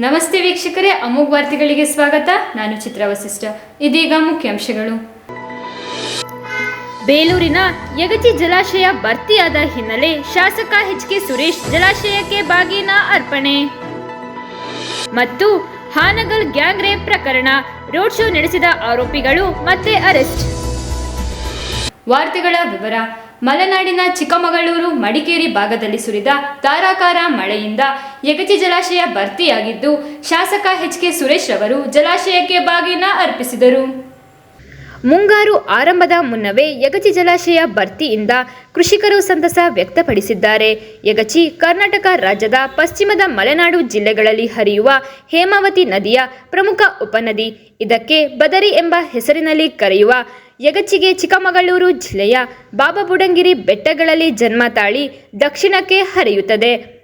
ನಮಸ್ತೆ ವೀಕ್ಷಕರೇ, ಅಮೋಘ್ ವಾರ್ತೆಗಳಿಗೆ ಸ್ವಾಗತ. ನಾನು ಚಿತ್ರ ವಸಿಷ್ಠ. ಇದೀಗ ಮುಖ್ಯಾಂಶಗಳು. ಬೇಲೂರಿನ ಯಗಚಿ ಜಲಾಶಯ ಭರ್ತಿಯಾದ ಹಿನ್ನೆಲೆ ಶಾಸಕ ಎಚ್ ಕೆ ಸುರೇಶ್ ಜಲಾಶಯಕ್ಕೆ ಬಾಗಿನ ಅರ್ಪಣೆ. ಮತ್ತು ಹಾನಗಲ್ ಗ್ಯಾಂಗ್ ರೇಪ್ ಪ್ರಕರಣ ರೋಡ್ ಶೋ ನಡೆಸಿದ ಆರೋಪಿಗಳು ಮತ್ತೆ ಅರೆಸ್ಟ್. ವಾರ್ತೆಗಳ ವಿವರ. ಮಲೆನಾಡಿನ ಚಿಕ್ಕಮಗಳೂರು, ಮಡಿಕೇರಿ ಭಾಗದಲ್ಲಿ ಸುರಿದ ಧಾರಾಕಾರ ಮಳೆಯಿಂದ ಯಗಚಿ ಜಲಾಶಯ ಭರ್ತಿಯಾಗಿದ್ದು, ಶಾಸಕ ಎಚ್ ಕೆ ಸುರೇಶ್ ಅವರು ಜಲಾಶಯಕ್ಕೆ ಬಾಗಿನ ಅರ್ಪಿಸಿದರು. ಮುಂಗಾರು ಆರಂಭದ ಮುನ್ನವೇ ಯಗಚಿ ಜಲಾಶಯ ಭರ್ತಿಯಿಂದ ಕೃಷಿಕರು ಸಂತಸ ವ್ಯಕ್ತಪಡಿಸಿದ್ದಾರೆ. ಯಗಚಿ ಕರ್ನಾಟಕ ರಾಜ್ಯದ ಪಶ್ಚಿಮದ ಮಲೆನಾಡು ಜಿಲ್ಲೆಗಳಲ್ಲಿ ಹರಿಯುವ ಹೇಮಾವತಿ ನದಿಯ ಪ್ರಮುಖ ಉಪನದಿ. ಇದಕ್ಕೆ ಬದರಿ ಎಂಬ ಹೆಸರಿನಲ್ಲಿ ಕರೆಯುವ ಯಗಚಿಗೆ ಚಿಕ್ಕಮಗಳೂರು ಜಿಲ್ಲೆಯ ಬಾಬಾಬುಡಂಗಿರಿ ಬೆಟ್ಟಗಳಲ್ಲಿ ಜನ್ಮ ತಾಳಿ ದಕ್ಷಿಣಕ್ಕೆ ಹರಿಯುತ್ತದೆ.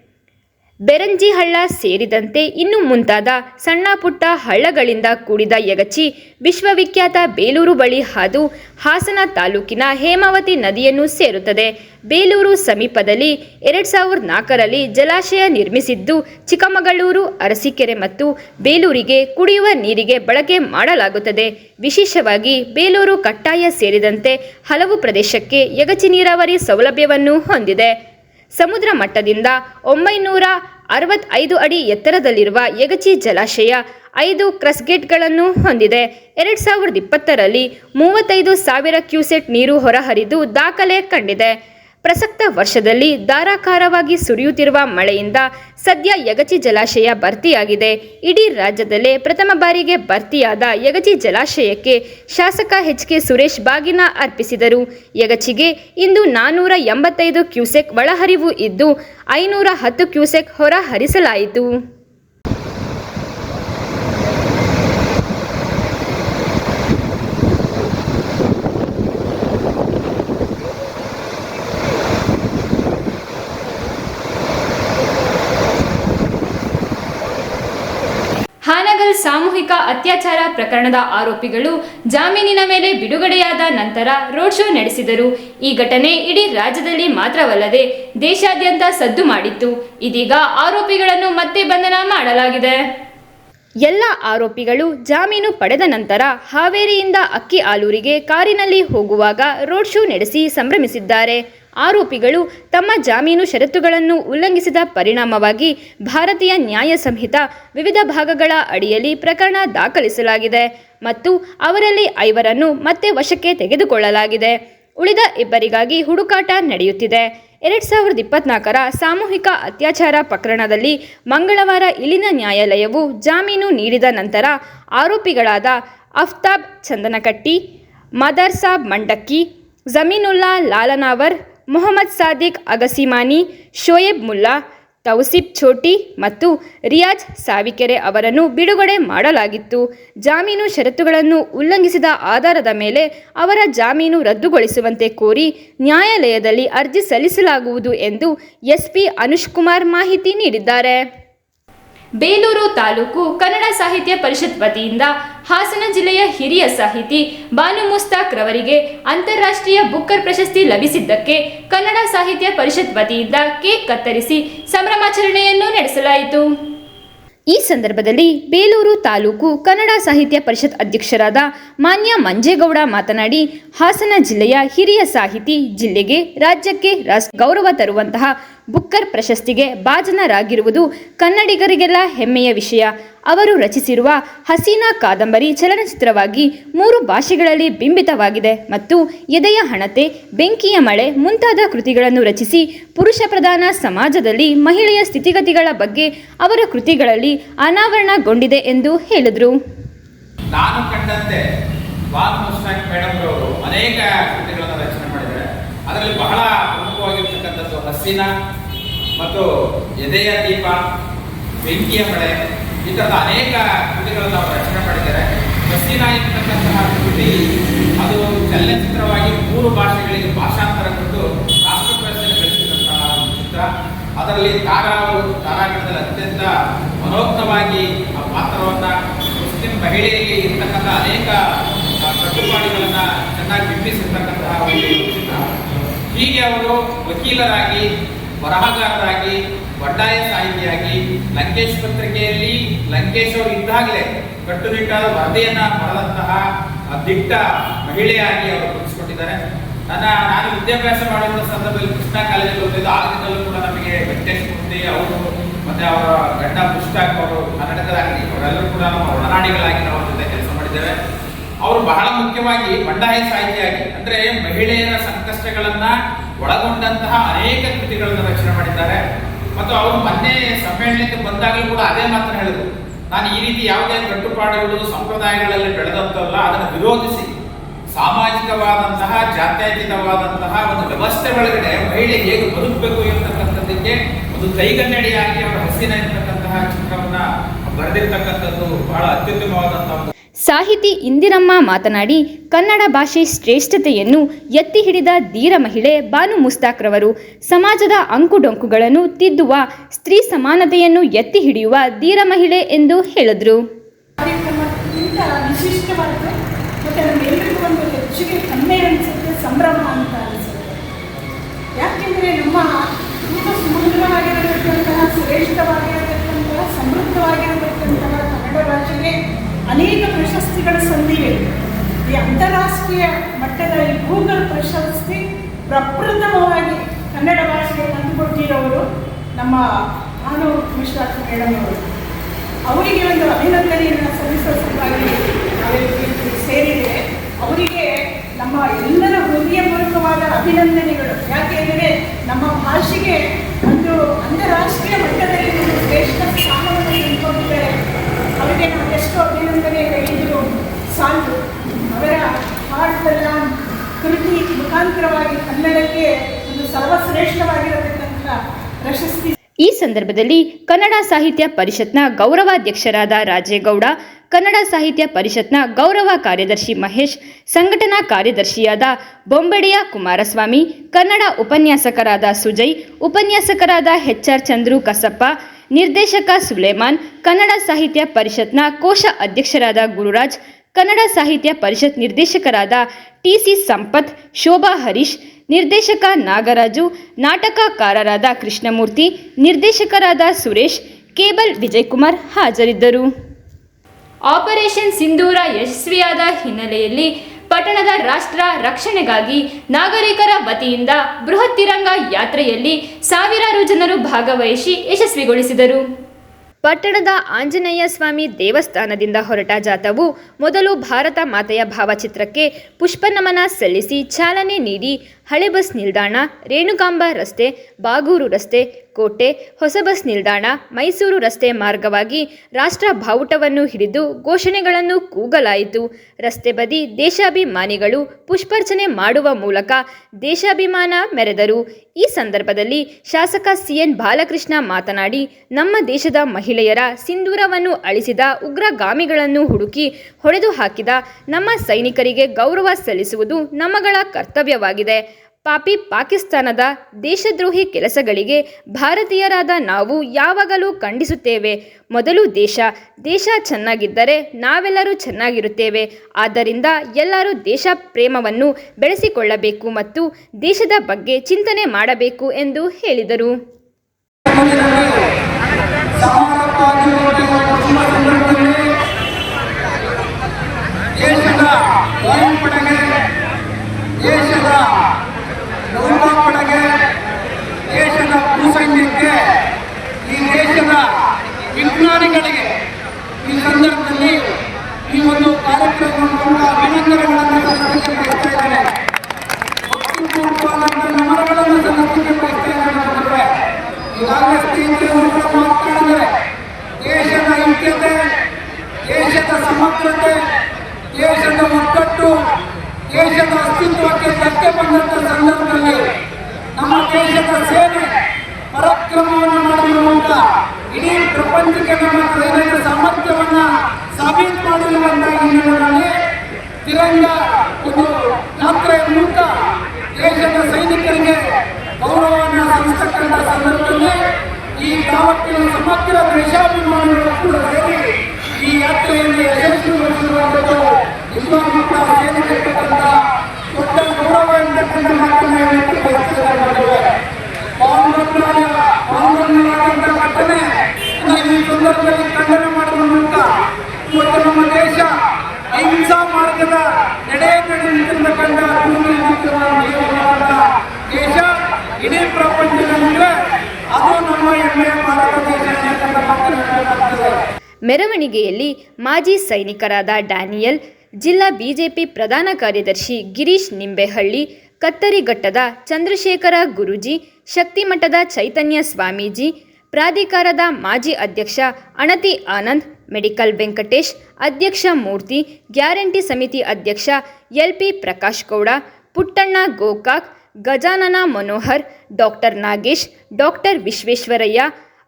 ಬೆರಂಜಿ ಹಳ್ಳ ಸೇರಿದಂತೆ ಇನ್ನು ಮುಂತಾದ ಸಣ್ಣ ಪುಟ್ಟ ಹಳ್ಳಗಳಿಂದ ಕೂಡಿದ ಯಗಚಿ ವಿಶ್ವವಿಖ್ಯಾತ ಬೇಲೂರು ಬಳಿ ಹಾದು ಹಾಸನ ತಾಲೂಕಿನ ಹೇಮಾವತಿ ನದಿಯನ್ನು ಸೇರುತ್ತದೆ. ಬೇಲೂರು ಸಮೀಪದಲ್ಲಿ ಎರಡ್ ಸಾವಿರದ ನಾಲ್ಕರಲ್ಲಿ ಜಲಾಶಯ ನಿರ್ಮಿಸಿದ್ದು ಚಿಕ್ಕಮಗಳೂರು, ಅರಸೀಕೆರೆ ಮತ್ತು ಬೇಲೂರಿಗೆ ಕುಡಿಯುವ ನೀರಿಗೆ ಬಳಕೆ ಮಾಡಲಾಗುತ್ತದೆ. ವಿಶೇಷವಾಗಿ ಬೇಲೂರು ಕಟ್ಟಾಯ ಸೇರಿದಂತೆ ಹಲವು ಪ್ರದೇಶಕ್ಕೆ ಯಗಚಿ ನೀರಾವರಿ ಸೌಲಭ್ಯವನ್ನು ಹೊಂದಿದೆ. ಸಮುದ್ರ ಮಟ್ಟದಿಂದ ಒಂಬೈನೂರ ಅರವತ್ತೈದು ಅಡಿ ಎತ್ತರದಲ್ಲಿರುವ ಯಗಚಿ ಜಲಾಶಯ ಐದು ಕ್ರಸ್ಗೇಟ್ಗಳನ್ನು ಹೊಂದಿದೆ. ಎರಡು ಸಾವಿರದ ಇಪ್ಪತ್ತರಲ್ಲಿ ಮೂವತ್ತೈದು ಸಾವಿರ ಕ್ಯೂಸೆಟ್ ನೀರು ಹೊರಹರಿದು ದಾಖಲೆ ಕಂಡಿದೆ. ಪ್ರಸಕ್ತ ವರ್ಷದಲ್ಲಿ ಧಾರಾಕಾರವಾಗಿ ಸುರಿಯುತ್ತಿರುವ ಮಳೆಯಿಂದ ಸದ್ಯ ಯಗಚಿ ಜಲಾಶಯ ಭರ್ತಿಯಾಗಿದೆ. ಇಡೀ ರಾಜ್ಯದಲ್ಲೇ ಪ್ರಥಮ ಬಾರಿಗೆ ಭರ್ತಿಯಾದ ಯಗಚಿ ಜಲಾಶಯಕ್ಕೆ ಶಾಸಕ ಎಚ್ ಕೆ ಸುರೇಶ್ ಬಾಗಿನ ಅರ್ಪಿಸಿದರು. ಯಗಚಿಗೆ ಇಂದು ನಾನ್ನೂರ ಎಂಬತ್ತೈದು ಕ್ಯೂಸೆಕ್ ಒಳಹರಿವು ಇದ್ದು, ಐನೂರ ಹತ್ತು ಕ್ಯೂಸೆಕ್ ಹೊರ ಹರಿಸಲಾಯಿತು ಹಾನಗಲ್ ಸಾಮೂಹಿಕ ಅತ್ಯಾಚಾರ ಪ್ರಕರಣದ ಆರೋಪಿಗಳು ಜಾಮೀನಿನ ಮೇಲೆ ಬಿಡುಗಡೆಯಾದ ನಂತರ ರೋಡ್ ಶೋ ನಡೆಸಿದರು. ಈ ಘಟನೆ ಇಡೀ ರಾಜ್ಯದಲ್ಲಿ ಮಾತ್ರವಲ್ಲದೆ ದೇಶಾದ್ಯಂತ ಸದ್ದು ಮಾಡಿತ್ತು. ಇದೀಗ ಆರೋಪಿಗಳನ್ನು ಮತ್ತೆ ಬಂಧನ ಮಾಡಲಾಗಿದೆ. ಎಲ್ಲ ಆರೋಪಿಗಳು ಜಾಮೀನು ಪಡೆದ ನಂತರ ಹಾವೇರಿಯಿಂದ ಅಕ್ಕಿ ಆಲೂರಿಗೆ ಕಾರಿನಲ್ಲಿ ಹೋಗುವಾಗ ರೋಡ್ ಶೋ ನಡೆಸಿ ಸಂಭ್ರಮಿಸಿದ್ದಾರೆ. ಆರೋಪಿಗಳು ತಮ್ಮ ಜಾಮೀನು ಷರತ್ತುಗಳನ್ನು ಉಲ್ಲಂಘಿಸಿದ ಪರಿಣಾಮವಾಗಿ ಭಾರತೀಯ ನ್ಯಾಯ ಸಂಹಿತ ವಿವಿಧ ಭಾಗಗಳ ಅಡಿಯಲ್ಲಿ ಪ್ರಕರಣ ದಾಖಲಿಸಲಾಗಿದೆ ಮತ್ತು ಅವರಲ್ಲಿ ಐವರನ್ನು ಮತ್ತೆ ವಶಕ್ಕೆ ತೆಗೆದುಕೊಳ್ಳಲಾಗಿದೆ. ಉಳಿದ ಇಬ್ಬರಿಗಾಗಿ ಹುಡುಕಾಟ ನಡೆಯುತ್ತಿದೆ. ಎರಡ್ ಸಾವಿರದ ಇಪ್ಪತ್ನಾಲ್ಕರ ಸಾಮೂಹಿಕ ಅತ್ಯಾಚಾರ ಪ್ರಕರಣದಲ್ಲಿ ಮಂಗಳವಾರ ಇಲ್ಲಿನ ನ್ಯಾಯಾಲಯವು ಜಾಮೀನು ನೀಡಿದ ನಂತರ ಆರೋಪಿಗಳಾದ ಅಫ್ತಾಬ್ ಚಂದನಕಟ್ಟಿ ಮದರ್ ಸಾಬ್ ಮಂಡಕ್ಕಿ, ಜಮೀನುಲ್ಲಾ ಲಾಲನಾವರ್ ಮೊಹಮ್ಮದ್ ಸಾದಿಕ್ ಅಗಸಿಮಾನಿ, ಶೋಯೆಬ್ ಮುಲ್ಲಾ, ತೌಸಿಫ್ ಛೋಟಿ ಮತ್ತು ರಿಯಾಜ್ ಸಾವಿಕೆರೆ ಅವರನ್ನು ಬಿಡುಗಡೆ ಮಾಡಲಾಗಿತ್ತು. ಜಾಮೀನು ಷರತ್ತುಗಳನ್ನು ಉಲ್ಲಂಘಿಸಿದ ಆಧಾರದ ಮೇಲೆ ಅವರ ಜಾಮೀನು ರದ್ದುಗೊಳಿಸುವಂತೆ ಕೋರಿ ನ್ಯಾಯಾಲಯದಲ್ಲಿ ಅರ್ಜಿ ಸಲ್ಲಿಸಲಾಗುವುದು ಎಂದು ಎಸ್ಪಿ ಅನುಷ್ ಕುಮಾರ್ ಮಾಹಿತಿ ನೀಡಿದ್ದಾರೆ. ಬೇಲೂರು ತಾಲೂಕು ಕನ್ನಡ ಸಾಹಿತ್ಯ ಪರಿಷತ್ ವತಿಯಿಂದ ಹಾಸನ ಜಿಲ್ಲೆಯ ಹಿರಿಯ ಸಾಹಿತಿ ಬಾನು ಮುಸ್ತಾಕ್ ರವರಿಗೆ ಅಂತಾರಾಷ್ಟ್ರೀಯ ಬುಕ್ಕರ್ ಪ್ರಶಸ್ತಿ ಲಭಿಸಿದ್ದಕ್ಕೆ ಕನ್ನಡ ಸಾಹಿತ್ಯ ಪರಿಷತ್ ವತಿಯಿಂದ ಕೇಕ್ ಕತ್ತರಿಸಿ ಸಂಭ್ರಮಾಚರಣೆಯನ್ನು ನಡೆಸಲಾಯಿತು. ಈ ಸಂದರ್ಭದಲ್ಲಿ ಬೇಲೂರು ತಾಲೂಕು ಕನ್ನಡ ಸಾಹಿತ್ಯ ಪರಿಷತ್ ಅಧ್ಯಕ್ಷರಾದ ಮಾನ್ಯ ಮಂಜೇಗೌಡ ಮಾತನಾಡಿ, ಹಾಸನ ಜಿಲ್ಲೆಯ ಹಿರಿಯ ಸಾಹಿತಿ, ಜಿಲ್ಲೆಗೆ ರಾಜ್ಯಕ್ಕೆ ರಾಸ್ ಗೌರವ ತರುವಂತಹ ಬುಕ್ಕರ್ ಪ್ರಶಸ್ತಿಗೆ ಭಾಜನರಾಗಿರುವುದು ಕನ್ನಡಿಗರಿಗೆಲ್ಲ ಹೆಮ್ಮೆಯ ವಿಷಯ. ಅವರು ರಚಿಸಿರುವ ಹಸೀನಾ ಕಾದಂಬರಿ ಚಲನಚಿತ್ರವಾಗಿ ಮೂರು ಭಾಷೆಗಳಲ್ಲಿ ಬಿಂಬಿತವಾಗಿದೆ ಮತ್ತು ಎದೆಯ ಹಣತೆ, ಬೆಂಕಿಯ ಮಳೆ ಮುಂತಾದ ಕೃತಿಗಳನ್ನು ರಚಿಸಿ ಪುರುಷ ಪ್ರಧಾನ ಸಮಾಜದಲ್ಲಿ ಮಹಿಳೆಯ ಸ್ಥಿತಿಗತಿಗಳ ಬಗ್ಗೆ ಅವರ ಕೃತಿಗಳಲ್ಲಿ ಅನಾವರಣಗೊಂಡಿದೆ ಎಂದು ಹೇಳಿದರು. ನಾನು ಕಂಡಂತೆ ಅನೇಕ ಕೃತಿಗಳನ್ನು ರಚನೆ ಮಾಡಿದ್ದಾರೆ. ಅದರಲ್ಲಿ ಬಹಳ ಪ್ರಮುಖವಾಗಿರ್ತಕ್ಕಂಥದ್ದು ಹಸಿನ ಮತ್ತು ಎದೆಯ ದೀಪ, ಬೆಂಕಿಯ ಮಳೆ ಈ ಥರದ ಅನೇಕ ಕೃತಿಗಳನ್ನು ಅವರು ರಚನೆ ಮಾಡಿದ್ದಾರೆ. ಹಸಿನ ಇರ್ತಕ್ಕಂತಹ ಕೃತಿ, ಅದು ಚಲನಚಿತ್ರವಾಗಿ ಮೂರು ಭಾಷೆಗಳಿಗೆ ಭಾಷಾಂತರ ಕೊಟ್ಟು ಪ್ರಶಸ್ತಿಯನ್ನು ಚಿತ್ರ. ಅದರಲ್ಲಿ ತಾರಾ ಅವರು ತಾರಾಗಣದಲ್ಲಿ ಅತ್ಯಂತ ಮನೋಕ್ತವಾಗಿ ಆ ಪಾತ್ರವನ್ನ ಮುಸ್ಲಿಂ ಮಹಿಳೆಯರಿಗೆ ಇರ್ತಕ್ಕಂಥ ಅನೇಕ ಕಟ್ಟುಪಾಡುಗಳನ್ನ ಚೆನ್ನಾಗಿ ಬಿಂಬಿಸಿರ್ತಕ್ಕಂತಹ ಒಂದು ಚಿತ್ರ. ಹೀಗೆ ಅವರು ವಕೀಲರಾಗಿ, ಬರಹಗಾರರಾಗಿ ಬಂಡಾಯ ಸಾಹಿತಿಯಾಗಿ ಲಂಕೇಶ್ ಪತ್ರಿಕೆಯಲ್ಲಿ ಲಂಕೇಶ್ ಅವರು ಇದ್ದಾಗಲೇ ಕಟ್ಟುನಿಟ್ಟಾದ ವರದಿಯನ್ನ ಬರೆದಂತಹ ಆ ದಿಟ್ಟ ಮಹಿಳೆಯಾಗಿ ಅವರು ಗುರುತಿಸಿಕೊಂಡಿದ್ದಾರೆ ನನ್ನ, ನಾನು ವಿದ್ಯಾಭ್ಯಾಸ ಮಾಡುವ ಸಂದರ್ಭದಲ್ಲಿ ಕೃಷ್ಣ ಕಾಲೇಜಲ್ಲಿ ಓದಿದ್ದು ಆಗಿನಲ್ಲೂ ಕೂಡ ನಮಗೆ ವೆಂಕಟೇಶ್ ಮೂರ್ತಿ ಅವರು ಮತ್ತೆ ಅವರ ಗಂಡ ಪುಷ್ಟಾಕ್ ಅವರು ಕನ್ನಡಕರಾಗಲಿ ಅವರೆಲ್ಲರೂ ಕೂಡ ನಮ್ಮ ಒಡನಾಡಿಗಳಾಗಿ ನಾವು ಜೊತೆ ಕೆಲಸ ಮಾಡಿದ್ದೇವೆ ಅವರು ಬಹಳ ಮುಖ್ಯವಾಗಿ ಬಂಡಾಯ ಸಾಹಿತಿಯಾಗಿ, ಅಂದ್ರೆ ಮಹಿಳೆಯರ ಸಂಕಷ್ಟಗಳನ್ನ ಒಳಗೊಂಡಂತಹ ಅನೇಕ ಕೃತಿಗಳನ್ನು ರಚನೆ ಮಾಡಿದ್ದಾರೆ. ಮತ್ತು ಅವರು ಮೊನ್ನೆ ಸಮ್ಮೇಳನಕ್ಕೆ ಬಂದಾಗಲೂ ಕೂಡ ಅದೇ ಮಾತ್ರ ಹೇಳಿದ್ರು. ನಾನು ಈ ರೀತಿ ಯಾವುದೇ ಕಟ್ಟುಪಾಡುಗಳು, ಸಂಪ್ರದಾಯಗಳಲ್ಲಿ ಬೆಳೆದಂತಲ್ಲ ಅದನ್ನು ವಿರೋಧಿಸಿ. ಸಾಮಾಜಿಕವಾದಂತಹ, ಜಾತ್ಯತೀತವಾದಂತಹ ಒಂದು ವ್ಯವಸ್ಥೆ ಒಳಗಡೆ ಮಹಿಳೆ ಹೇಗೆ ಬದುಕಬೇಕು ಎಂತಕ್ಕಂಥದ್ದಕ್ಕೆ ಒಂದು ಕೈಗನ್ನಡಿಯಾಗಿ ಅವರ ಹಸಿನ ಇರ್ತಕ್ಕಂತಹ ಚಿತ್ರವನ್ನ ಬರೆದಿರ್ತಕ್ಕಂಥದ್ದು ಬಹಳ ಅತ್ಯುತ್ತಮವಾದಂತಹ ಸಾಹಿತಿ ಇಂದಿರಮ್ಮ ಮಾತನಾಡಿ, ಕನ್ನಡ ಭಾಷೆ ಶ್ರೇಷ್ಠತೆಯನ್ನು ಎತ್ತಿ ಹಿಡಿದ ಧೀರ ಮಹಿಳೆ ಬಾನು ಮುಸ್ತಾಕ್ರವರು. ಸಮಾಜದ ಅಂಕುಡೊಂಕುಗಳನ್ನು ತಿದ್ದುವ ಸ್ತ್ರೀ ಸಮಾನತೆಯನ್ನು ಎತ್ತಿ ಹಿಡಿಯುವ ಧೀರ ಮಹಿಳೆ ಎಂದು ಹೇಳಿದರು. ಶ್ರೇಷ್ಠವಾಗಿರತಕ್ಕಂತಹ, ಸಮೃದ್ಧವಾಗಿರತಕ್ಕಂತಹ ಕನ್ನಡ ಭಾಷೆಗೆ ಅನೇಕ ಪ್ರಶಸ್ತಿಗಳು ಸಂದಿವೆ. ಈ ಅಂತಾರಾಷ್ಟ್ರೀಯ ಮಟ್ಟದ ಈ ಗೂಗಲ್ ಪ್ರಶಸ್ತಿ ಪ್ರಪ್ರಥಮವಾಗಿ ಕನ್ನಡ ಭಾಷೆಗೆ ತಂದುಕೊಟ್ಟಿರೋರು ನಮ್ಮ ಭಾನು ಮಿಶ್ರಾ ಮೇಡಮ್ ಅವರು. ಅವರಿಗೆ ಒಂದು ಅಭಿನಂದನೆಯನ್ನು ಸಲ್ಲಿಸೋ ಸಲುವಾಗಿ ಸೇರಿದೆ. ಅವರಿಗೆ ನಮ್ಮ ಎಲ್ಲರ ಹೃದಯಪೂರ್ವಕವಾದ ಅಭಿನಂದನೆಗಳು. ಯಾಕೆಂದರೆ ನಮ್ಮ ಭಾಷೆಗೆ ಒಂದು ಅಂತಾರಾಷ್ಟ್ರೀಯ ಮಟ್ಟದಲ್ಲಿ ಶ್ರೇಷ್ಠ ಸ್ಥಾನವನ್ನು ತಂದುಕೊಂಡಿದ್ದಾರೆ ಅವರಿಗೆ ನಾವು ಅಭಿನಂದನೆ ಅವರ ಮುಖಾಂತರವಾಗಿ ಕನ್ನಡಕ್ಕೆ ಒಂದು ಸರ್ವಶ್ರೇಷ್ಠವಾಗಿರತಕ್ಕಂಥ ಪ್ರಶಸ್ತಿ. ಈ ಸಂದರ್ಭದಲ್ಲಿ ಕನ್ನಡ ಸಾಹಿತ್ಯ ಪರಿಷತ್ನ ಗೌರವಾಧ್ಯಕ್ಷರಾದ ರಾಜೇಗೌಡ, ಕನ್ನಡ ಸಾಹಿತ್ಯ ಪರಿಷತ್ನ ಗೌರವ ಕಾರ್ಯದರ್ಶಿ ಮಹೇಶ್, ಸಂಘಟನಾ ಕಾರ್ಯದರ್ಶಿಯಾದ ಬೊಂಬೆಡೆಯ ಕುಮಾರಸ್ವಾಮಿ, ಕನ್ನಡ ಉಪನ್ಯಾಸಕರಾದ ಸುಜಯ್, ಉಪನ್ಯಾಸಕರಾದ ಎಚ್ಆರ್ ಚಂದ್ರು ಕಸಪ್ಪ ನಿರ್ದೇಶಕ ಸುಲೇಮಾನ್, ಕನ್ನಡ ಸಾಹಿತ್ಯ ಪರಿಷತ್ನ ಕೋಶ ಅಧ್ಯಕ್ಷರಾದ ಗುರುರಾಜ್, ಕನ್ನಡ ಸಾಹಿತ್ಯ ಪರಿಷತ್ ನಿರ್ದೇಶಕರಾದ ಟಿಸಿ ಸಂಪತ್, ಶೋಭಾ ಹರೀಶ್, ನಿರ್ದೇಶಕ ನಾಗರಾಜು, ನಾಟಕಕಾರರಾದ ಕೃಷ್ಣಮೂರ್ತಿ, ನಿರ್ದೇಶಕರಾದ ಸುರೇಶ್, ಕೇಬಲ್ ವಿಜಯಕುಮಾರ್ ಹಾಜರಿದ್ದರು. ಆಪರೇಷನ್ ಸಿಂಧೂರ ಯಶಸ್ವಿಯಾದ ಹಿನ್ನೆಲೆಯಲ್ಲಿ ಪಟ್ಟಣದ ರಾಷ್ಟ್ರ ರಕ್ಷಣೆಗಾಗಿ ನಾಗರಿಕರ ವತಿಯಿಂದ ಬೃಹತ್ ತಿರಂಗ ಯಾತ್ರೆಯಲ್ಲಿ ಸಾವಿರಾರು ಜನರು ಭಾಗವಹಿಸಿ ಯಶಸ್ವಿಗೊಳಿಸಿದರು. ಪಟ್ಟಣದ ಆಂಜನೇಯ ಸ್ವಾಮಿ ದೇವಸ್ಥಾನದಿಂದ ಹೊರಟ ಜಾಥವು ಮೊದಲು ಭಾರತ ಮಾತೆಯ ಭಾವಚಿತ್ರಕ್ಕೆ ಪುಷ್ಪನಮನ ಸಲ್ಲಿಸಿ ಚಾಲನೆ ನೀಡಿ ಹಳೆ ಬಸ್ ನಿಲ್ದಾಣ, ರೇಣುಕಾಂಬ ರಸ್ತೆ, ಬಾಗೂರು ರಸ್ತೆ, ಕೋಟೆ, ಹೊಸ ಬಸ್ ನಿಲ್ದಾಣ, ಮೈಸೂರು ರಸ್ತೆ ಮಾರ್ಗವಾಗಿ ರಾಷ್ಟ್ರ ಬಾವುಟವನ್ನು ಹಿಡಿದು ಘೋಷಣೆಗಳನ್ನು ಕೂಗಲಾಯಿತು. ರಸ್ತೆ ಬದಿ ದೇಶಾಭಿಮಾನಿಗಳು ಪುಷ್ಪಾರ್ಚನೆ ಮಾಡುವ ಮೂಲಕ ದೇಶಾಭಿಮಾನ ಮೆರೆದರು. ಈ ಸಂದರ್ಭದಲ್ಲಿ ಶಾಸಕ ಸಿಎನ್ ಬಾಲಕೃಷ್ಣ ಮಾತನಾಡಿ, ನಮ್ಮ ದೇಶದ ಮಹಿಳೆಯರ ಸಿಂಧೂರವನ್ನು ಅಳಿಸಿದ ಉಗ್ರಗಾಮಿಗಳನ್ನು ಹುಡುಕಿ ಹೊಡೆದು ಹಾಕಿದ ನಮ್ಮ ಸೈನಿಕರಿಗೆ ಗೌರವ ಸಲ್ಲಿಸುವುದು ನಮ್ಮಗಳ ಕರ್ತವ್ಯವಾಗಿದೆ. ಪಾಪಿ ಪಾಕಿಸ್ತಾನದ ದೇಶದ್ರೋಹಿ ಕೆಲಸಗಳಿಗೆ ಭಾರತೀಯರಾದ ನಾವು ಯಾವಾಗಲೂ ಖಂಡಿಸುತ್ತೇವೆ. ಮೊದಲು ದೇಶ ದೇಶ ಚೆನ್ನಾಗಿದ್ದರೆ ನಾವೆಲ್ಲರೂ ಚೆನ್ನಾಗಿರುತ್ತೇವೆ. ಆದ್ದರಿಂದ ಎಲ್ಲರೂ ದೇಶ ಪ್ರೇಮವನ್ನು ಬೆಳೆಸಿಕೊಳ್ಳಬೇಕು ಮತ್ತು ದೇಶದ ಬಗ್ಗೆ ಚಿಂತನೆ ಮಾಡಬೇಕು ಎಂದು ಹೇಳಿದರು. ಸಮಗ್ರತೆ ದೇಶದ ಒಗ್ಗಟ್ಟು ದೇಶದ ಅಸ್ತಿತ್ವಕ್ಕೆ ಧಕ್ಕೆ ಸಂದರ್ಭದಲ್ಲಿ ನಮ್ಮ ದೇಶದ ಸೇನೆ ಪರಾಕ್ರಮವನ್ನು ಮೂಲಕ ಇಡೀ ಪ್ರಪಂಚಕ್ಕೆ ನಮ್ಮ ಸೈನಿಕ ಸಾಮರ್ಥ್ಯವನ್ನ ಸಾಬೀತು ಮಾಡಿರುವಂತಹ ಹಿನ್ನೆಲೆಯಲ್ಲಿ ತಿರಂಗ ಒಂದು ಯಾತ್ರೆಯ ಮೂಲಕ ದೇಶದ ಸೈನಿಕರಿಗೆ ಗೌರವವನ್ನು ಸಲ್ಲಿಸತಕ್ಕಂಥ ಸಂದರ್ಭದಲ್ಲಿ ಈ ಗ್ರಾಮಕ್ಕೆ ಸಮಗ್ರ ದೇಶಾಭಿಮಾನಿಗಳು ಸೇರಿ ಈ ಯಾತ್ರೆಯಲ್ಲಿ ಯಶಸ್ವಿಗೊಳಿಸಿರುವಂಥದ್ದು ನಿಜವಾಗ್ಲೂ ಕೂಡ ಸೇರಿರ್ತಕ್ಕಂಥ ದೊಡ್ಡ ಗೌರವ ಎಂತಕ್ಕಂಥ ಮಾತನ್ನು ಈ ಸಂದರ್ಭದಲ್ಲಿ ಖಂಡನೆ ಮಾಡುವ ಮೂಲಕ ಇವತ್ತು ನಮ್ಮ ದೇಶ. ಅಹಿಂಸಾ ಮಾರ್ಗದ ನಡೆ ನಡೆಯುತ್ತಿರತಕ್ಕಂಥ ದೇಶ. ಇಡೀ ಪ್ರಪಂಚದಲ್ಲಿದ್ರೆ ಅದು ನಮ್ಮ ಹೆಮ್ಮೆಯ ಭಾರತ ದೇಶ ಮೆರವಣಿಗೆಯಲ್ಲಿ ಮಾಜಿ ಸೈನಿಕರಾದ ಡ್ಯಾನಿಯಲ್, ಜಿಲ್ಲಾ ಬಿಜೆಪಿ ಪ್ರಧಾನ ಕಾರ್ಯದರ್ಶಿ ಗಿರೀಶ್ ನಿಂಬೆಹಳ್ಳಿ, ಕತ್ತರಿಘಟ್ಟದ ಚಂದ್ರಶೇಖರ ಗುರುಜಿ, ಶಕ್ತಿಮಠದ ಚೈತನ್ಯ ಸ್ವಾಮೀಜಿ, ಪ್ರಾಧಿಕಾರದ ಮಾಜಿ ಅಧ್ಯಕ್ಷ ಅಣತಿ ಆನಂದ್ ಮೆಡಿಕಲ್ ವೆಂಕಟೇಶ್, ಅಧ್ಯಕ್ಷ ಮೂರ್ತಿ, ಗ್ಯಾರಂಟಿ ಸಮಿತಿ ಅಧ್ಯಕ್ಷ L P Prakash Gowda, Puttanna Gokak, Gajanana Manohar, doctor Nagesh, doctor Visvesvaraya,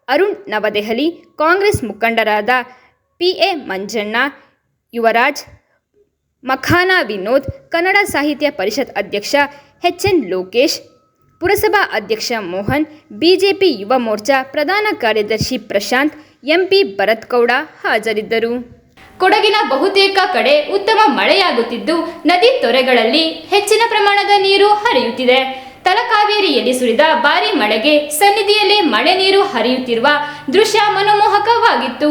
Arun Navadehali, Congress ಮುಖಂಡರಾದ ಪಿ ಎ ಮಂಜಣ್ಣ, ಯುವರಾಜ್, ಮಖಾನ ವಿನೋದ್, ಕನ್ನಡ ಸಾಹಿತ್ಯ ಪರಿಷತ್ ಅಧ್ಯಕ್ಷ ಎಚ್ ಎನ್ ಲೋಕೇಶ್, ಪುರಸಭಾ ಅಧ್ಯಕ್ಷ ಮೋಹನ್, ಬಿಜೆಪಿ ಯುವ ಮೋರ್ಚಾ ಪ್ರಧಾನ ಕಾರ್ಯದರ್ಶಿ ಪ್ರಶಾಂತ್ ಎಂಪಿ ಭರತ್ ಗೌಡ ಹಾಜರಿದ್ದರು. ಕೊಡಗಿನ ಬಹುತೇಕ ಕಡೆ ಉತ್ತಮ ಮಳೆಯಾಗುತ್ತಿದ್ದು, ನದಿ ತೊರೆಗಳಲ್ಲಿ ಹೆಚ್ಚಿನ ಪ್ರಮಾಣದ ನೀರು ಹರಿಯುತ್ತಿದೆ. ತಲಕಾವೇರಿಯಲ್ಲಿ ಸುರಿದ ಭಾರಿ ಮಳೆಗೆ ಸನ್ನಿಧಿಯಲ್ಲಿ ಮಳೆ ನೀರು ಹರಿಯುತ್ತಿರುವ ದೃಶ್ಯ ಮನಮೋಹಕವಾಗಿತ್ತು.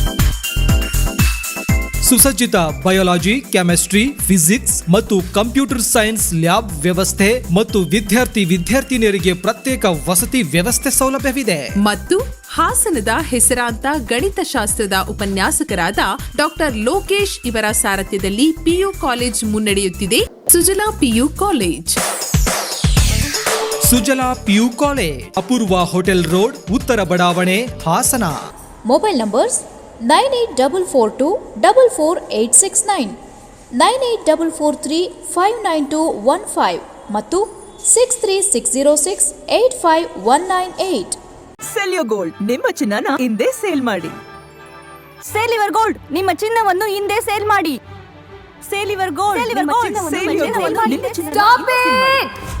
ಸುಸಜ್ಜಿತ ಬಯೋಲಾಜಿ ಕೆಮಿಸ್ಟ್ರಿ ಫಿಸಿಕ್ಸ್ ಮತ್ತು ಕಂಪ್ಯೂಟರ್ ಸೈನ್ಸ್ ಲ್ಯಾಬ್ ವ್ಯವಸ್ಥೆ ಮತ್ತು ವಿದ್ಯಾರ್ಥಿ ವಿದ್ಯಾರ್ಥಿನಿಯರಿಗೆ ಪ್ರತ್ಯೇಕ ವಸತಿ ವ್ಯವಸ್ಥೆ ಸೌಲಭ್ಯವಿದೆ. ಮತ್ತು ಹಾಸನದ ಹೆಸರಾಂತ ಗಣಿತಶಾಸ್ತ್ರದ ಉಪನ್ಯಾಸಕರಾದ ಡಾಕ್ಟರ್ ಲೋಕೇಶ್ ಇವರ ಸಾರಥ್ಯದಲ್ಲಿ ಪಿಯು ಕಾಲೇಜ್ ಮುನ್ನಡೆಯುತ್ತಿದೆ. Sujala PU college. Sujala PU college Apoorva hotel road ಉತ್ತರ ಬಡಾವಣೆ Hassan. Mobile numbers nine eight double four two double four eight six nine. Nine eight double four three five nine two one five ಮತ್ತು six three six zero six eight five one nine eight sell your gold ನಿಮ್ಮ ಚಿನ್ನನ ಹಿಂದೆ sale ಮಾಡಿ. ಸೇಲಿವರ್ gold ನಿಮ್ಮ ಚಿನ್ನವನ್ನು ಹಿಂದೆ sale ಮಾಡಿ. Sale your gold ನಿಮ್ಮ ಚಿನ್ನವನ್ನು ಸ್ಟಾಪ್ ಚಿನ್ನವನ್ನು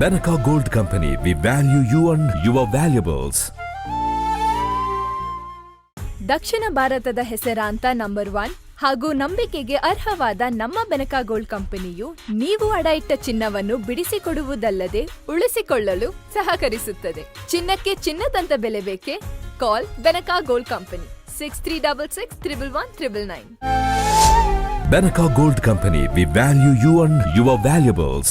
Benaca Gold Company, we value you and your valuables. ದಕ್ಷಿಣ ಭಾರತದ ಹೆಸರಾಂತ ನಂಬರ್ ಒನ್ ಹಾಗೂ ನಂಬಿಕೆಗೆ ಅರ್ಹವಾದ ನಮ್ಮ ಬೆನಕ ಗೋಲ್ಡ್ ಕಂಪನಿಯು ನೀವು ಅಡ ಇಟ್ಟ ಚಿನ್ನವನ್ನು ಬಿಡಿಸಿಕೊಡುವುದಲ್ಲದೆ ಉಳಿಸಿಕೊಳ್ಳಲು ಸಹಕರಿಸುತ್ತದೆ ಚಿನ್ನಕ್ಕೆ ಚಿನ್ನದಂತ ಬೆಲೆ ಬೇಕೆ call Benaka gold company six three double six triple one triple nine Benaka Gold Company, we value you and your valuables.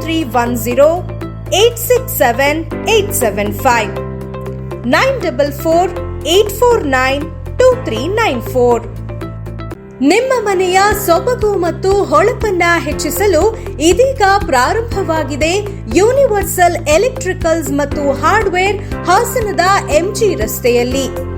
three one ನಿಮ್ಮ ಮನೆಯ ಸೊಬಗು ಮತ್ತು ಹೊಳಪನ್ನ ಹೆಚ್ಚಿಸಲು ಇದೀಗ ಪ್ರಾರಂಭವಾಗಿದೆ ಯೂನಿವರ್ಸಲ್ ಎಲೆಕ್ಟ್ರಿಕಲ್ಸ್ ಮತ್ತು ಹಾರ್ಡ್ವೇರ್ ಹಾಸನದ ಎಂಜಿ ರಸ್ತೆಯಲ್ಲಿ.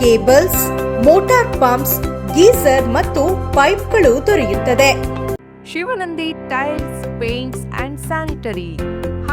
cables motor pumps geyser ಮತ್ತು ಪೈಪ್ಗಳು ದೊರೆಯುತ್ತದೆ. Shivanandi tiles paints and sanitary.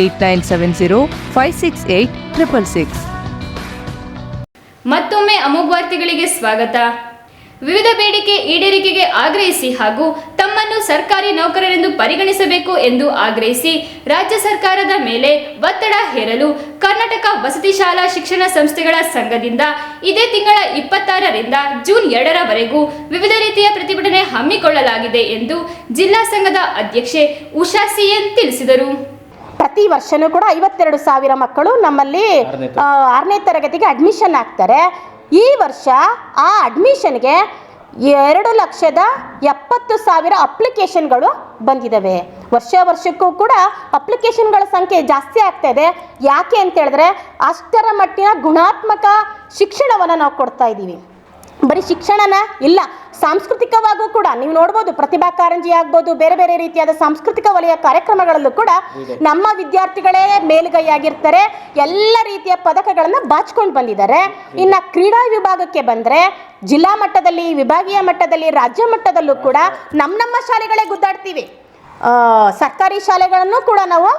Eight nine seven zero five six eight triple six. ಮತ್ತೊಮ್ಮೆ ಅಮೋಘ ವಾರ್ತೆಗಳಿಗೆ ಸ್ವಾಗತ. ವಿವಿಧ ಬೇಡಿಕೆ ಈಡೇರಿಕೆಗೆ ಆಗ್ರಹಿಸಿ ಹಾಗೂ ತಮ್ಮನ್ನು ಸರ್ಕಾರಿ ನೌಕರರೆಂದು ಪರಿಗಣಿಸಬೇಕು ಎಂದು ಆಗ್ರಹಿಸಿ ರಾಜ್ಯ ಸರ್ಕಾರದ ಮೇಲೆ ಒತ್ತಡ ಹೇರಲು ಕರ್ನಾಟಕ ವಸತಿ ಶಾಲಾ ಶಿಕ್ಷಣ ಸಂಸ್ಥೆಗಳ ಸಂಘದಿಂದ ಇದೇ ತಿಂಗಳ ಇಪ್ಪತ್ತಾರರಿಂದ ಜೂನ್ ಎರಡರವರೆಗೂ ವಿವಿಧ ರೀತಿಯ ಪ್ರತಿಭಟನೆ ಹಮ್ಮಿಕೊಳ್ಳಲಾಗಿದೆ ಎಂದು ಜಿಲ್ಲಾ ಸಂಘದ ಅಧ್ಯಕ್ಷೆ ಉಷಾ ಸಿಎನ್ ತಿಳಿಸಿದರು. ಪ್ರತಿ ವರ್ಷನೂ ಕೂಡ ಐವತ್ತೆರಡು ಸಾವಿರ ಮಕ್ಕಳು ನಮ್ಮಲ್ಲಿ ಆರನೇ ತರಗತಿಗೆ ಅಡ್ಮಿಷನ್ ಆಗ್ತಾರೆ. ಈ ವರ್ಷ ಆ ಅಡ್ಮಿಷನ್ಗೆ ಎರಡು ಲಕ್ಷದ ಎಪ್ಪತ್ತು ಸಾವಿರ ಅಪ್ಲಿಕೇಶನ್ಗಳು ಬಂದಿದ್ದಾವೆ. ವರ್ಷ ವರ್ಷಕ್ಕೂ ಕೂಡ ಅಪ್ಲಿಕೇಶನ್ಗಳ ಸಂಖ್ಯೆ ಜಾಸ್ತಿ ಆಗ್ತಾ ಇದೆ. ಯಾಕೆ ಅಂತ ಹೇಳಿದ್ರೆ ಅಷ್ಟರ ಮಟ್ಟಿನ ಗುಣಾತ್ಮಕ ಶಿಕ್ಷಣವನ್ನು ನಾವು ಕೊಡ್ತಾ ಇದ್ದೀವಿ. ಬರೀ ಶಿಕ್ಷಣನ ಇಲ್ಲ ಸಾಂಸ್ಕೃತಿಕವಾಗೂ ಕೂಡ ನೀವು ನೋಡ್ಬೋದು ಪ್ರತಿಭಾ ಕಾರಂಜಿ ಆಗ್ಬೋದು ಬೇರೆ ಬೇರೆ ರೀತಿಯಾದ ಸಾಂಸ್ಕೃತಿಕ ವಲಯ ಕಾರ್ಯಕ್ರಮಗಳಲ್ಲೂ ಕೂಡ ನಮ್ಮ ವಿದ್ಯಾರ್ಥಿಗಳೇ ಮೇಲುಗೈಯಾಗಿರ್ತಾರೆ ಎಲ್ಲ ರೀತಿಯ ಪದಕಗಳನ್ನು ಬಾಚ್ಕೊಂಡು ಬಂದಿದ್ದಾರೆ. ಇನ್ನು ಕ್ರೀಡಾ ವಿಭಾಗಕ್ಕೆ ಬಂದರೆ ಜಿಲ್ಲಾ ಮಟ್ಟದಲ್ಲಿ ವಿಭಾಗೀಯ ಮಟ್ಟದಲ್ಲಿ ರಾಜ್ಯ ಮಟ್ಟದಲ್ಲೂ ಕೂಡ ನಮ್ಮ ನಮ್ಮ ಶಾಲೆಗಳೇ ಗುದ್ದಾಡ್ತೀವಿ. ಸರ್ಕಾರಿ ಶಾಲೆಗಳನ್ನು ಕೂಡ ನಾವು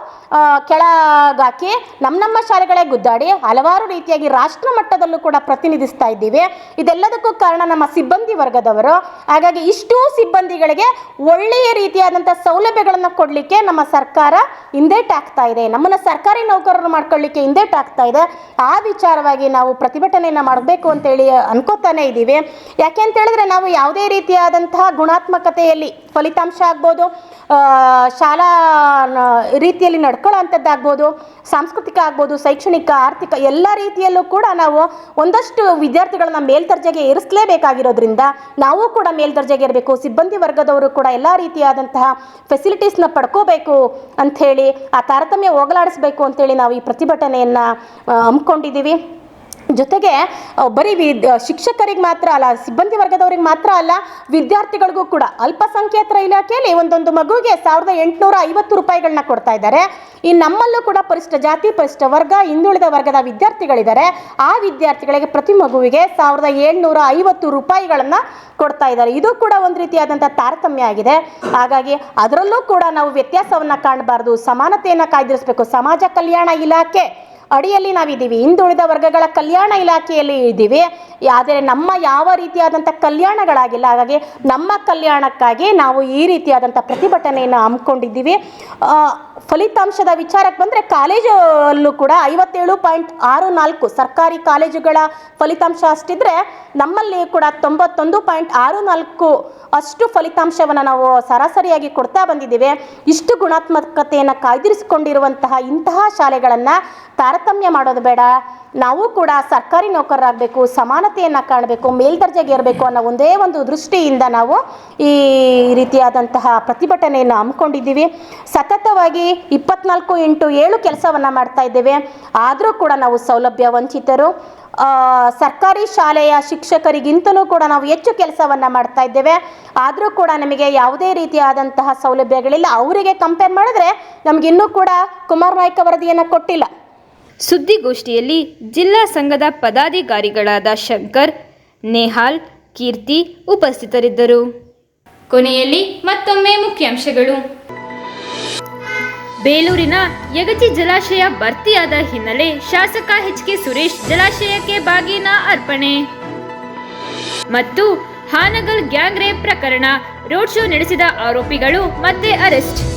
ಕೆಳಗಾಕಿ ನಮ್ಮ ನಮ್ಮ ಶಾಲೆಗಳೇ ಗುದ್ದಾಡಿ ಹಲವಾರು ರೀತಿಯಾಗಿ ರಾಷ್ಟ್ರ ಮಟ್ಟದಲ್ಲೂ ಕೂಡ ಪ್ರತಿನಿಧಿಸ್ತಾ ಇದ್ದೀವಿ. ಇದೆಲ್ಲದಕ್ಕೂ ಕಾರಣ ನಮ್ಮ ಸಿಬ್ಬಂದಿ ವರ್ಗದವರು. ಹಾಗಾಗಿ ಇಷ್ಟೂ ಸಿಬ್ಬಂದಿಗಳಿಗೆ ಒಳ್ಳೆಯ ರೀತಿಯಾದಂಥ ಸೌಲಭ್ಯಗಳನ್ನು ಕೊಡಲಿಕ್ಕೆ ನಮ್ಮ ಸರ್ಕಾರ ಹಿಂದೇಟಾಗ್ತಾ ಇದೆ. ನಮ್ಮನ್ನು ಸರ್ಕಾರಿ ನೌಕರರು ಮಾಡ್ಕೊಳ್ಳಿಕ್ಕೆ ಹಿಂದೇಟಾಗ್ತಾ ಇದೆ. ಆ ವಿಚಾರವಾಗಿ ನಾವು ಪ್ರತಿಭಟನೆಯನ್ನು ಮಾಡಬೇಕು ಅಂತೇಳಿ ಅನ್ಕೋತಾನೆ ಇದ್ದೀವಿ. ಯಾಕೆ ಅಂತ ಹೇಳಿದ್ರೆ ನಾವು ಯಾವುದೇ ರೀತಿಯಾದಂತಹ ಗುಣಾತ್ಮಕತೆಯಲ್ಲಿ ಫಲಿತಾಂಶ ಆಗ್ಬೋದು ಶಾಲಾ ರೀತಿಯಲ್ಲಿ ನಡ್ಕೊಳ್ಳೋ ಅಂಥದ್ದಾಗ್ಬೋದು ಸಾಂಸ್ಕೃತಿಕ ಆಗ್ಬೋದು, ಶೈಕ್ಷಣಿಕ, ಆರ್ಥಿಕ ಎಲ್ಲ ರೀತಿಯಲ್ಲೂ ಕೂಡ ನಾವು ಒಂದಷ್ಟು ವಿದ್ಯಾರ್ಥಿಗಳನ್ನ ಮೇಲ್ದರ್ಜೆಗೆ ಏರಿಸಲೇಬೇಕಾಗಿರೋದ್ರಿಂದ ನಾವು ಕೂಡ ಮೇಲ್ದರ್ಜೆಗೆ ಇರಬೇಕು. ಸಿಬ್ಬಂದಿ ವರ್ಗದವರು ಕೂಡ ಎಲ್ಲ ರೀತಿಯಾದಂತಹ ಫೆಸಿಲಿಟೀಸ್ನ ಪಡ್ಕೋಬೇಕು ಅಂಥೇಳಿ, ಆ ತಾರತಮ್ಯ ಹೋಗಲಾಡಿಸ್ಬೇಕು ಅಂತೇಳಿ ನಾವು ಈ ಪ್ರತಿಭಟನೆಯನ್ನು ಹಮ್ಮಿಕೊಂಡಿದ್ದೀವಿ. ಜೊತೆಗೆ ಬರೀ ಶಿಕ್ಷಕರಿಗೆ ಮಾತ್ರ ಅಲ್ಲ, ಸಿಬ್ಬಂದಿ ವರ್ಗದವ್ರಿಗೆ ಮಾತ್ರ ಅಲ್ಲ, ವಿದ್ಯಾರ್ಥಿಗಳಿಗೂ ಕೂಡ ಅಲ್ಪಸಂಖ್ಯಾತರ ಇಲಾಖೆಯಲ್ಲಿ ಒಂದೊಂದು ಮಗುವಿಗೆ ಸಾವಿರದ ಎಂಟುನೂರ ಐವತ್ತು ರೂಪಾಯಿಗಳನ್ನ ಕೊಡ್ತಾ ಇದ್ದಾರೆ. ಈ ನಮ್ಮಲ್ಲೂ ಕೂಡ ಪರಿಷ್ಠ ಜಾತಿ, ಪರಿಷ್ಠ ವರ್ಗ, ಹಿಂದುಳಿದ ವರ್ಗದ ವಿದ್ಯಾರ್ಥಿಗಳಿದ್ದಾರೆ. ಆ ವಿದ್ಯಾರ್ಥಿಗಳಿಗೆ ಪ್ರತಿ ಮಗುವಿಗೆ ಸಾವಿರದ ಏಳ್ನೂರ ಐವತ್ತು ರೂಪಾಯಿಗಳನ್ನು ಕೊಡ್ತಾ ಇದ್ದಾರೆ. ಇದು ಕೂಡ ಒಂದು ರೀತಿಯಾದಂಥ ತಾರತಮ್ಯ ಆಗಿದೆ. ಹಾಗಾಗಿ ಅದರಲ್ಲೂ ಕೂಡ ನಾವು ವ್ಯತ್ಯಾಸವನ್ನು ಕಾಣಬಾರ್ದು. ಸಮಾನತೆಯನ್ನು ಕಾಯ್ದಿರಿಸಬೇಕು. ಸಮಾಜ ಕಲ್ಯಾಣ ಇಲಾಖೆ ಅಡಿಯಲ್ಲಿ ನಾವಿದ್ದೀವಿ. ಹಿಂದುಳಿದ ವರ್ಗಗಳ ಕಲ್ಯಾಣ ಇಲಾಖೆಯಲ್ಲಿ ಇದ್ದೀವಿ. ಆದರೆ ನಮ್ಮ ಯಾವ ರೀತಿಯಾದಂಥ ಕಲ್ಯಾಣಗಳಾಗಿಲ್ಲ. ಹಾಗಾಗಿ ನಮ್ಮ ಕಲ್ಯಾಣಕ್ಕಾಗಿ ನಾವು ಈ ರೀತಿಯಾದಂಥ ಪ್ರತಿಭಟನೆಯನ್ನು ಹಮ್ಮಿಕೊಂಡಿದ್ದೀವಿ. ಫಲಿತಾಂಶದ ವಿಚಾರಕ್ಕೆ ಬಂದರೆ ಕಾಲೇಜಲ್ಲೂ ಕೂಡ ಐವತ್ತೇಳು ಪಾಯಿಂಟ್ ಆರು ನಾಲ್ಕು ಸರ್ಕಾರಿ ಕಾಲೇಜುಗಳ ಫಲಿತಾಂಶ ಅಷ್ಟಿದ್ರೆ ನಮ್ಮಲ್ಲಿ ಕೂಡ ತೊಂಬತ್ತೊಂದು ಪಾಯಿಂಟ್ ಆರು ನಾಲ್ಕು ಅಷ್ಟು ಫಲಿತಾಂಶವನ್ನು ನಾವು ಸರಾಸರಿಯಾಗಿ ಕೊಡ್ತಾ ಬಂದಿದ್ದೇವೆ. ಇಷ್ಟು ಗುಣಾತ್ಮಕತೆಯನ್ನು ಕಾಯ್ದಿರಿಸಿಕೊಂಡಿರುವಂತಹ ಇಂತಹ ಶಾಲೆಗಳನ್ನು ತಾರತಮ್ಯ ಮಾಡೋದು ಬೇಡ. ನಾವು ಕೂಡ ಸರ್ಕಾರಿ ನೌಕರರಾಗಬೇಕು, ಸಮಾನತೆಯನ್ನು ಕಾಣಬೇಕು, ಮೇಲ್ದರ್ಜೆಗೆ ಇರಬೇಕು ಅನ್ನೋ ಒಂದೇ ಒಂದು ದೃಷ್ಟಿಯಿಂದ ನಾವು ಈ ರೀತಿಯಾದಂತಹ ಪ್ರತಿಭಟನೆಯನ್ನು ಹಮ್ಮಿಕೊಂಡಿದ್ದೀವಿ. ಸತತವಾಗಿ ಇಪ್ಪತ್ನಾಲ್ಕು ಇಂಟು ಏಳು ಕೆಲಸವನ್ನು ಮಾಡ್ತಾ ಇದ್ದೇವೆ. ಆದರೂ ಕೂಡ ನಾವು ಸೌಲಭ್ಯ ವಂಚಿತರು. ಸರ್ಕಾರಿ ಶಾಲೆಯ ಶಿಕ್ಷಕರಿಗಿಂತಲೂ ಕೂಡ ನಾವು ಹೆಚ್ಚು ಕೆಲಸವನ್ನು ಮಾಡ್ತಾ ಇದ್ದೇವೆ. ಆದರೂ ಕೂಡ ನಮಗೆ ಯಾವುದೇ ರೀತಿಯಾದಂತಹ ಸೌಲಭ್ಯಗಳಿಲ್ಲ. ಅವರಿಗೆ ಕಂಪೇರ್ ಮಾಡಿದ್ರೆ ನಮಗಿನ್ನೂ ಕೂಡ ಕುಮಾರ್ ನಾಯ್ಕ ವರದಿಯನ್ನು ಕೊಟ್ಟಿಲ್ಲ. ಸುದ್ದಿಗೋಷ್ಠಿಯಲ್ಲಿ ಜಿಲ್ಲಾ ಸಂಘದ ಪದಾಧಿಕಾರಿಗಳಾದ ಶಂಕರ್ ನೇಹಾಲ್ ಕೀರ್ತಿ ಉಪಸ್ಥಿತರಿದ್ದರು. ಕೊನೆಯಲ್ಲಿ ಮತ್ತೊಮ್ಮೆ ಮುಖ್ಯಾಂಶಗಳು. ಬೇಲೂರಿನ ಯಗಚಿ ಜಲಾಶಯ ಭರ್ತಿಯಾದ ಹಿನ್ನೆಲೆ ಶಾಸಕ ಎಚ್ ಕೆ ಸುರೇಶ್ ಜಲಾಶಯಕ್ಕೆ ಬಾಗಿನ ಅರ್ಪಣೆ. ಮತ್ತು ಹಾನಗಲ್ ಗ್ಯಾಂಗ್ ರೇಪ್ ಪ್ರಕರಣ ರೋಡ್ ಶೋ ನಡೆಸಿದ ಆರೋಪಿಗಳು ಮತ್ತೆ ಅರೆಸ್ಟ್.